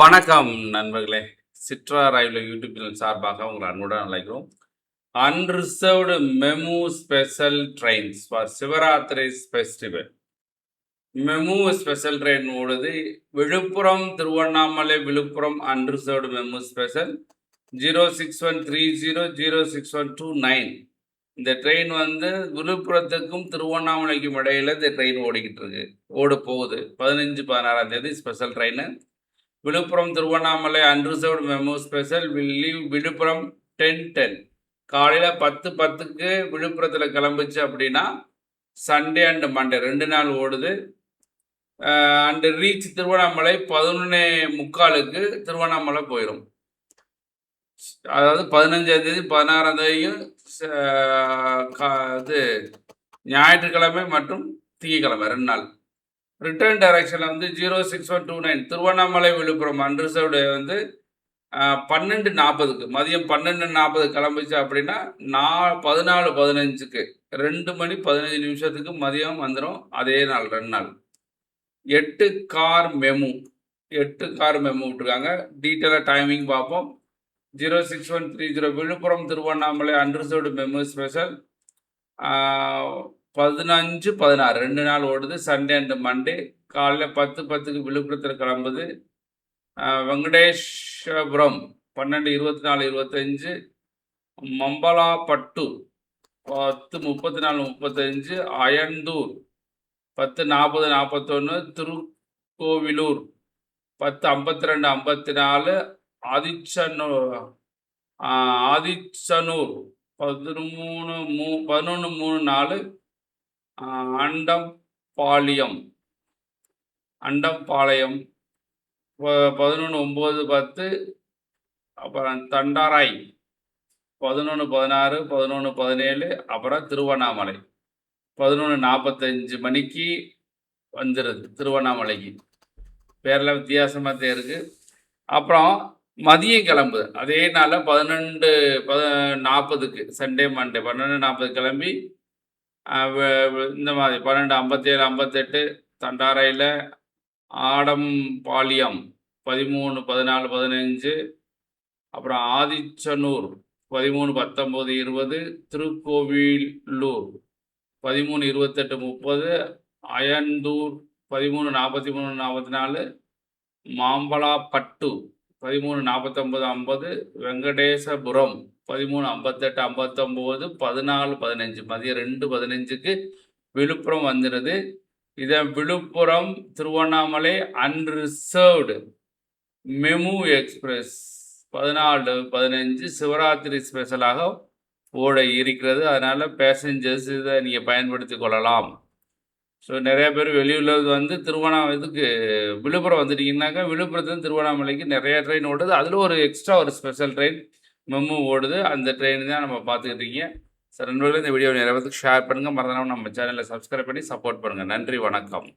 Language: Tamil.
வணக்கம் நண்பர்களே. சிட்ரா ரயில்வே யூடியூப் சேனல் சார்பாக உங்களை அன்புடன் அழைக்கிறோம். Unreserved MEMU special trains for Shivaratri festival MEMU special train ஓடுது. Villupuram Tiruvannamalai Villupuram unreserved MEMU special zero six one three zero zero six one two nine இந்த ட்ரெயின் வந்து விழுப்புரத்துக்கும் திருவண்ணாமலைக்கும் இடையில இந்த ட்ரெயின் ஓடிக்கிட்டு இருக்கு. ஓட போகுது. பதினஞ்சு பதினாறாம் தேதி special train Villupuram Tiruvannamalai unreserved MEMU special will leave Villupuram ten ten காலையில் பத்து பத்துக்கு விழுப்புரத்தில் கிளம்புச்சு அப்படின்னா சண்டே அண்டு மண்டே ரெண்டு நாள் ஓடுது. அண்டு ரீச் திருவண்ணாமலை பதினொன்னே முக்காலுக்கு திருவண்ணாமலை போயிடும் அதாவது பதினஞ்சாந்தேதி பதினாறாம் தேதியும் ச- கா- இது ஞாயிற்றுக்கிழமை மற்றும் திங்கக்கிழமை ரெண்டு நாள். ரிட்டர்ன் டைரக்ஷனில் வந்து zero six one two nine Tiruvannamalai Villupuram unreserved வந்து பன்னெண்டு நாற்பதுக்கு மதியம் பன்னெண்டு நாற்பது கிளம்பிச்சு அப்படின்னா நா பதினாலு பதினஞ்சுக்கு. ரெண்டு மணி பதினஞ்சு நிமிஷத்துக்கு மதியம் வந்துடும் அதே நாள் ரெண்டு நாள். எட்டு கார் மெமு எட்டு கார் மெமு விட்டுருக்காங்க. டீட்டெயிலாக டைமிங் பார்ப்போம். Zero six one three zero Villupuram Tiruvannamalai unreserved MEMU special பதினஞ்சு பதினாறு. ரெண்டு நாள் ஓடுது. சண்டே அண்டு மண்டே காலையில் பத்து பத்துக்கு விழுப்புரத்தில் கிளம்புது. வெங்கடேஸ்வரபுரம் பன்னெண்டு இருபத்தி நாலு இருபத்தஞ்சு. மம்பலாப்பட்டு பத்து முப்பத்தி நாலு முப்பத்தஞ்சு. அயந்தூர் பத்து நாற்பது நாற்பத்தொன்று திருக்கோவிலூர் பத்து ஐம்பத்தி ரெண்டு ஐம்பத்தி நாலு ஆதிச்சனூர் ஆதிச்சனூர் பதிமூணு மூ பதினொன்று மூணு நாலு. அண்டம்பாளையம் அண்டம்பாளையம் பதினொன்று ஒம்பது பத்து அப்புறம் தண்டாராய். பதினொன்று பதினாறு பதினொன்று பதினேழு அப்புறம் திருவண்ணாமலை. பதினொன்று நாற்பத்தஞ்சு மணிக்கு வந்துடுது திருவண்ணாமலைக்கு. பேரில் வித்தியாசமாக தான் இருக்குது அப்புறம் மதியம் கிளம்புது அதே நாளில் பதினெண்டு பத நாற்பதுக்கு சண்டே மண்டே பன்னெண்டு நாற்பது கிளம்பி இந்த மாதிரி பன்னெண்டு ஐம்பத்தேழு ஐம்பத்தெட்டு தண்டாரையில் ஆடம்பாளையம் பதிமூணு பதினாலு பதினஞ்சு அப்புறம் ஆதிச்சனூர் பதிமூணு பத்தொம்போது இருபது திருக்கோவிலூர் பதிமூணு இருபத்தெட்டு முப்பது அயந்தூர் பதிமூணு நாற்பத்தி மூணு நாற்பத்தி நாலு மாம்பலாப்பட்டு பதிமூணு நாற்பத்தொம்பது ஐம்பது வெங்கடேசபுரம் பதிமூணு ஐம்பத்தெட்டு ஐம்பத்தொம்போது பதினாலு பதினஞ்சு. மதியம் ரெண்டு பதினஞ்சுக்கு விழுப்புரம் வந்துடுது இதை Villupuram Tiruvannamalai unreserved MEMU express பதினாலு பதினஞ்சு சிவராத்திரி ஸ்பெஷலாக ஓட இருக்கிறது. அதனால் பேசஞ்சர்ஸ் இதை நீங்கள் பயன்படுத்தி கொள்ளலாம். ஸோ நிறைய பேர் வெளியூரில் வந்து திருவண்ணாமலை இதுக்கு விழுப்புரம் வந்துட்டீங்கன்னாக்கா விழுப்புரத்துலேருந்து திருவண்ணாமலைக்கு நிறைய ட்ரெயின் ஓடுது. அதில் ஒரு எக்ஸ்ட்ரா ஒரு ஸ்பெஷல் ட்ரெயின் மெம்மு ஓடுது. அந்த ட்ரெயின் தான் நம்ம பார்த்துக்கிட்டு இருக்கீங்க. சார் நண்பர்களே இந்த வீடியோ நிறைய பேருக்கு ஷேர் பண்ணுங்கள் மறந்துடாம நம்ம சேனலை சப்ஸ்கிரைப் பண்ணி சப்போர்ட் பண்ணுங்கள் நன்றி வணக்கம்.